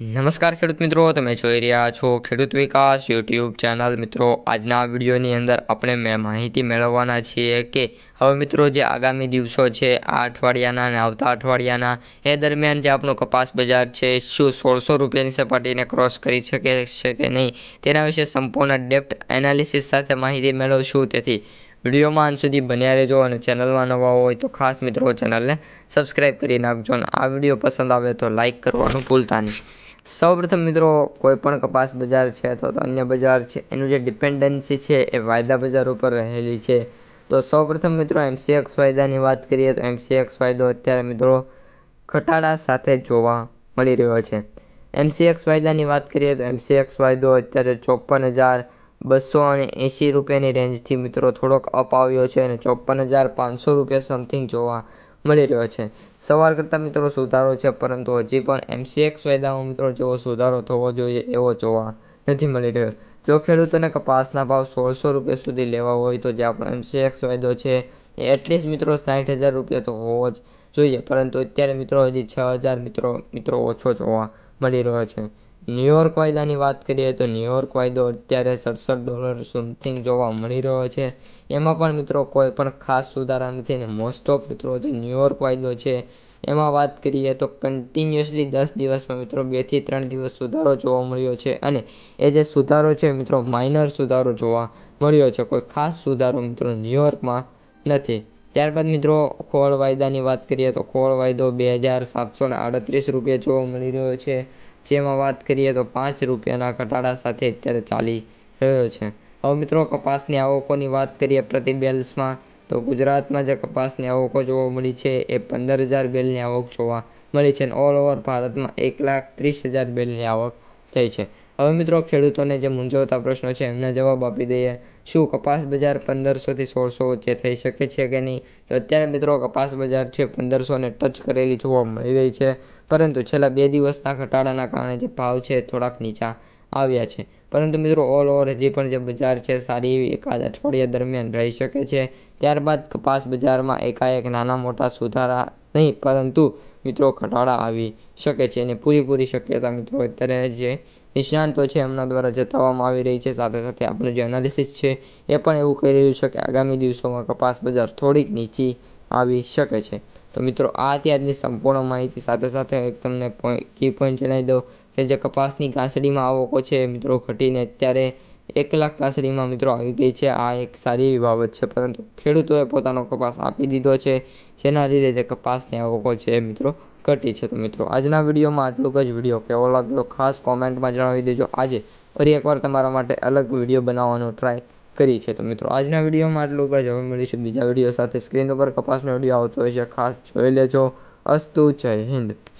નમસ્કાર ખેડૂત મિત્રો, તમે જોઈ રહ્યા છો ખેડૂત વિકાસ યુટ્યુબ ચેનલ. મિત્રો, આજના વિડીયોની અંદર આપણે મેં માહિતી મેળવવાના છીએ કે હવે મિત્રો જે આગામી દિવસો છે, આ અઠવાડિયાના અને આવતા અઠવાડિયાના, એ દરમિયાન જે આપણો કપાસ બજાર છે, શું સોળસો રૂપિયાની સપાટીને ક્રોસ કરી શકે છે કે નહીં, તેના વિશે સંપૂર્ણ ડેપ્ટ એનાલિસિસ સાથે માહિતી મેળવશું. તેથી વિડીયોમાં અંત સુધી બન્યા રહેજો અને ચેનલમાં નવા હોય તો ખાસ મિત્રો ચેનલને સબસ્ક્રાઈબ કરી નાખજો અને આ વીડિયો પસંદ આવે તો લાઇક કરવાનું ભૂલતા નહીં. સૌપ્રથમ મિત્રો કોઈપણ કપાસ બજાર છે અથવા તો અન્ય બજાર છે, એનું જે ડિપેન્ડન્સી છે એ વાયદા બજાર ઉપર રહેલી છે. તો સૌપ્રથમ મિત્રો એમસીએક્સ વાયદાની વાત કરીએ તો એમસીએક્સ વાયદો અત્યારે મિત્રો ઘટાડા સાથે જોવા મળી રહ્યો છે. એમસીએક્સ વાયદાની વાત કરીએ તો એમસીએક્સ વાયદો અત્યારે ચોપન હજાર બસો અને એંશી રૂપિયાની રેન્જથી મિત્રો થોડોક અપ આવ્યો છે અને ચોપન હજાર પાંચસો રૂપિયા સમથિંગ જોવા મળી રહ્યો છે. સવાર કરતાં મિત્રો સુધારો છે, પરંતુ હજી પણ એમસીએક્સ વાયદામાં મિત્રો જેવો સુધારો થવો જોઈએ એવો જોવા નથી મળી રહ્યો. જો ખેડૂતોને કપાસના ભાવ સોળસો રૂપિયા સુધી લેવા હોય તો જે આપણો એમસીએક્સ વાયદો છે એ એટલીસ્ટ મિત્રો સાઠ હજાર રૂપિયા તો હોવો જ જોઈએ. પરંતુ અત્યારે મિત્રો હજી છ હજાર મિત્રો મિત્રો ઓછો જોવા મળી રહ્યો છે. ન્યુયોર્ક વાયદાની વાત કરીએ તો ન્યુયોર્ક વાયદો અત્યારે સડસઠ ડોલર સમથિંગ જોવા મળી રહ્યો છે. એમાં પણ મિત્રો કોઈ પણ ખાસ સુધારા નથી ને મોસ્ટ ઓફ મિત્રો જે ન્યુયોર્ક વાયદો છે, એમાં વાત કરીએ તો કન્ટિન્યુઅસલી દસ દિવસમાં મિત્રો બેથી ત્રણ દિવસ સુધારો જોવા મળ્યો છે અને એ જે સુધારો છે મિત્રો માઇનર સુધારો જોવા મળ્યો છે. કોઈ ખાસ સુધારો મિત્રો ન્યુયોર્કમાં નથી. ત્યારબાદ મિત્રો ખોળ વાયદાની વાત કરીએ તો ખોળ વાયદો બે હજાર સાતસો ને આડત્રીસ રૂપિયા જોવા મળી રહ્યો છે. જેમાં વાત કરીએ તો પાંચ રૂપિયાના ઘટાડા સાથે અત્યારે ચાલી રહ્યો છે. હવે મિત્રો, કપાસની આવકોની વાત કરીએ પ્રતિ બેલ્સમાં, તો ગુજરાતમાં જે કપાસની આવકો જોવા મળી છે એ પંદર હજાર બેલની આવક જોવા મળી છે અને ઓલ ઓવર ભારતમાં એક લાખ ત્રીસ હજાર બેલની આવક થઈ છે. હવે મિત્રો, ખેડૂતોને જે મૂંઝવતા પ્રશ્નો છે એમના જવાબ આપી દઈએ. શું કપાસ બજાર પંદરસોથી સોળસો વચ્ચે થઈ શકે છે કે નહીં? તો અત્યારે મિત્રો કપાસ બજાર છે પંદરસોને ટચ કરેલી જોવા મળી રહી છે. પરંતુ છેલ્લા બે દિવસના ઘટાડાના કારણે જે ભાવ છે થોડાક નીચા આવ્યા છે. પરંતુ મિત્રો ઓલ ઓવર હજી પણ જે બજાર છે સારી એવી એકાદ અઠવાડિયા દરમિયાન રહી શકે છે. ત્યારબાદ કપાસ બજારમાં એકાએક નાના મોટા સુધારા નહીં, પરંતુ મિત્રો ઘટાડા આવી શકે છે અને પૂરેપૂરી શક્યતા મિત્રો અત્યારે જે નિષ્ણાંતો છે એમના દ્વારા જતાવવામાં આવી રહી છે. સાથે સાથે આપણું જે એનાલિસિસ છે એ પણ એવું કહી રહ્યું છે કે આગામી દિવસોમાં કપાસ બજાર થોડીક નીચી આવી શકે છે. તો મિત્રો આ અત્યારની સંપૂર્ણ માહિતી. સાથે સાથે એક તમને કી પોઈન્ટ જણાવી દઉં કે જે કપાસની ઘાસડીમાં આવકો છે મિત્રો ઘટીને અત્યારે એક લાખ ઘાસડીમાં મિત્રો આવી ગઈ છે. આ એક સારી એવી બાબત છે, પરંતુ ખેડૂતોએ પોતાનો કપાસ આપી દીધો છે, જેના લીધે જે કપાસની આવકો છે એ મિત્રો ઘટી છે. તો મિત્રો, આજના વિડીયોમાં આટલું જ. વીડિયો કેવો લાગ્યો? ખાસ કોમેન્ટમાં જણાવી દેજો. આજે ફરી એકવાર તમારા માટે અલગ વીડિયો બનાવવાનો ટ્રાય કરી છે. તો મિત્રો, આજના વિડીયોમાં આટલું જ. હવે મળીશું બીજા વીડિયો સાથે. સ્ક્રીન ઉપર કપાસનો વીડિયો આવતો હોય છે. ખાસ જોઈ લેજો. અસ્તુ, જય હિન્દ.